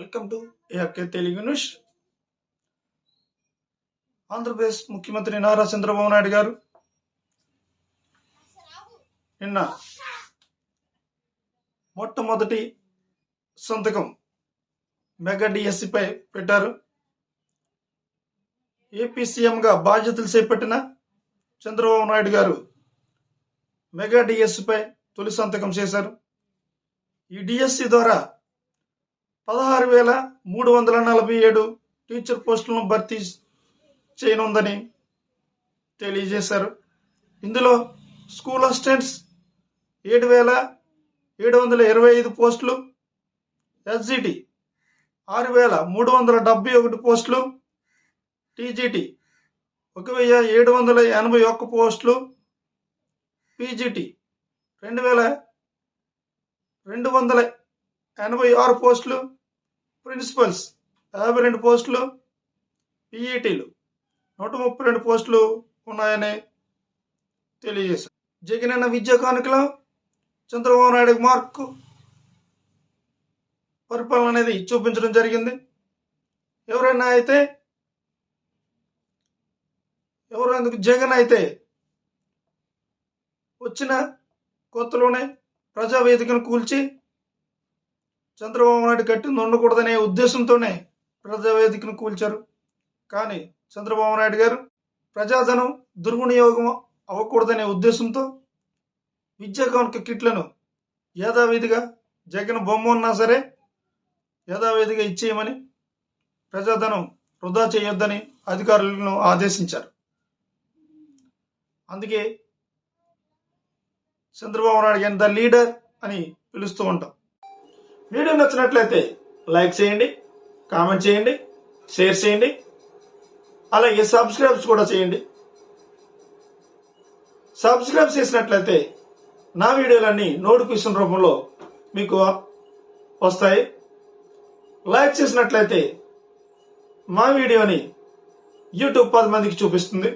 Welcome యాకే Telugu news. Andhra Pradesh ముఖ్యమంత్రి నారా చంద్రబాబు నాయుడు గారు నిన్న మొట్టమొదటి సంతకం మెగా డిఎస్సిపై పెట్టారు. ఏపీ సీఎంగా బాధ్యతలు చేపట్టిన చంద్రబాబు నాయుడు గారు మెగా డిఎస్సిపై తొలి సంతకం చేశారు. ఈ డిఎస్సి ద్వారా పదహారు వేల మూడు వందల నలభై ఏడు టీచర్ పోస్టులను భర్తీ చేయనుందని తెలియజేశారు. ఇందులో స్కూల్ అసిస్టెంట్స్ ఏడు వేల ఏడు వందల ఇరవై ఐదు పోస్టులు ఎస్జిటి ఆరు వేల మూడు వందల డెబ్బై ఒకటి పోస్టులు టీజీటీ ఒక వెయ్యి ఏడు వందల ఎనభై ఒక్క పోస్టులు పీజీటీ రెండు వేల రెండు వందల ఎనభై ఆరు పోస్టులు ప్రిన్సిపల్స్. యాభై రెండు పోస్టులు పీఈటీలు. నూట ముప్పై రెండు పోస్టులు ఉన్నాయని తెలియజేశారు. జగనన్న విద్యా కానుకలో చంద్రబాబు నాయుడు మార్కు పరిపాలన అనేది చూపించడం జరిగింది. ఎవరైనా అయితే ఎవరందుకు జగన్ అయితే వచ్చిన కొత్తలోనే ప్రజావేదికను కూల్చి చంద్రబాబు నాయుడు కట్టింది ఉండకూడదనే ఉద్దేశంతోనే ప్రజావేదికను కూల్చారు. కానీ చంద్రబాబు నాయుడు గారు ప్రజాధనం దుర్వినియోగం అవ్వకూడదనే ఉద్దేశంతో విద్యా కిట్లను యథావిధిగా జగన్ బొమ్మ ఉన్నా సరే యథావిధిగా ఇచ్చేయమని ప్రజాధనం వృధా చేయొద్దని అధికారులను ఆదేశించారు. అందుకే చంద్రబాబు నాయుడు గారిని ద లీడర్ అని పిలుస్తూ ఉంటాం. వీడియో నచ్చినట్లయితే లైక్ చేయండి కామెంట్ చేయండి షేర్ చేయండి అలాగే సబ్స్క్రైబ్స్ కూడా చేయండి. సబ్స్క్రైబ్ చేసినట్లయితే నా వీడియోలన్నీ నోటిఫికేషన్ రూపంలో మీకు వస్తాయి. లైక్ చేసినట్లయితే మా వీడియోని యూట్యూబ్ పది మందికి చూపిస్తుంది.